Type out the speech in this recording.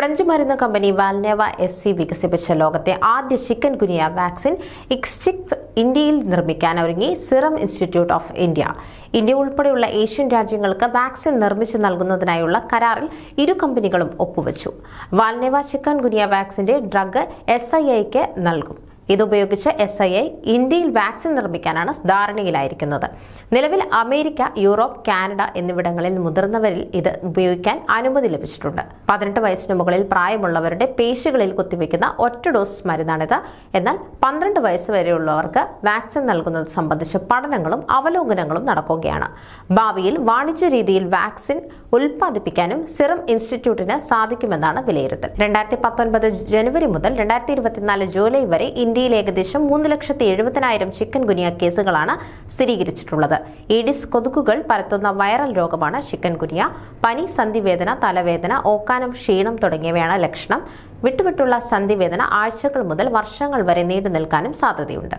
French മരുന്ന് company വാൽനേവ S C വികസിപ്പിച്ച ലോകത്തെ ആദ്യ ചിക്കൻ ഗുനിയ വാക്സിൻ ഇക്സ്റ്റിക് ഇന്ത്യയിൽ നിർമ്മിക്കാൻ ഒരുങ്ങി Serum Institute of India. India ഉൾപ്പെടെയുള്ള ഏഷ്യൻ രാജ്യങ്ങൾക്ക് വാക്സിൻ നിർമ്മിച്ചു നൽകുന്നതിനായുള്ള കരാറിൽ ഇരു കമ്പനികളും ഒപ്പുവച്ചു. വാൽനേവ ചിക്കൻ ഗുനിയ വാക്സിന്റെ ഡ്രഗ് എസ് ഐ ഐക്ക് നൽകും. ഇതുപയോഗിച്ച് എസ് ഐ ഐ ഇന്ത്യയിൽ വാക്സിൻ നിർമ്മിക്കാനാണ് ധാരണയിലായിരിക്കുന്നത്. നിലവിൽ അമേരിക്ക യൂറോപ്പ് കാനഡ എന്നിവിടങ്ങളിൽ മുതിർന്നവരിൽ ഇത് ഉപയോഗിക്കാൻ അനുമതി ലഭിച്ചിട്ടുണ്ട്. പതിനെട്ട് വയസ്സിന് മുകളിൽ പ്രായമുള്ളവരുടെ പേശികളിൽ കുത്തിവെക്കുന്ന ഒറ്റ ഡോസ് മരുന്നാണിത്. എന്നാൽ പന്ത്രണ്ട് വയസ്സ് വരെയുള്ളവർക്ക് വാക്സിൻ നൽകുന്നത് സംബന്ധിച്ച് പഠനങ്ങളും അവലോകനങ്ങളും നടക്കുകയാണ്. ഭാവിയിൽ വാണിജ്യ രീതിയിൽ വാക്സിൻ ഉൽപ്പാദിപ്പിക്കാനും സിറം ഇൻസ്റ്റിറ്റ്യൂട്ടിന് സാധിക്കുമെന്നാണ് വിലയിരുത്തൽ. രണ്ടായിരത്തി പത്തൊൻപത് ജനുവരി മുതൽ രണ്ടായിരത്തി ഇരുപത്തിനാല് ജൂലൈ വരെ ഇന്ത്യയിൽ ഏകദേശം മൂന്ന് ലക്ഷത്തി എഴുപതിനായിരം ചിക്കൻ ഗുനിയ കേസുകളാണ് സ്ഥിരീകരിച്ചിട്ടുള്ളത്. ഈഡിസ് കൊതുകുകൾ പരത്തുന്ന വൈറൽ രോഗമാണ് ചിക്കൻ ഗുനിയ. പനി സന്ധിവേദന തലവേദന ഓക്കാനം ക്ഷീണം തുടങ്ങിയവയാണ് ലക്ഷണം. വിട്ടുവിട്ടുള്ള സന്ധിവേദന ആഴ്ചകൾ മുതൽ വർഷങ്ങൾ വരെ നീണ്ടു നിൽക്കാനും സാധ്യതയുണ്ട്.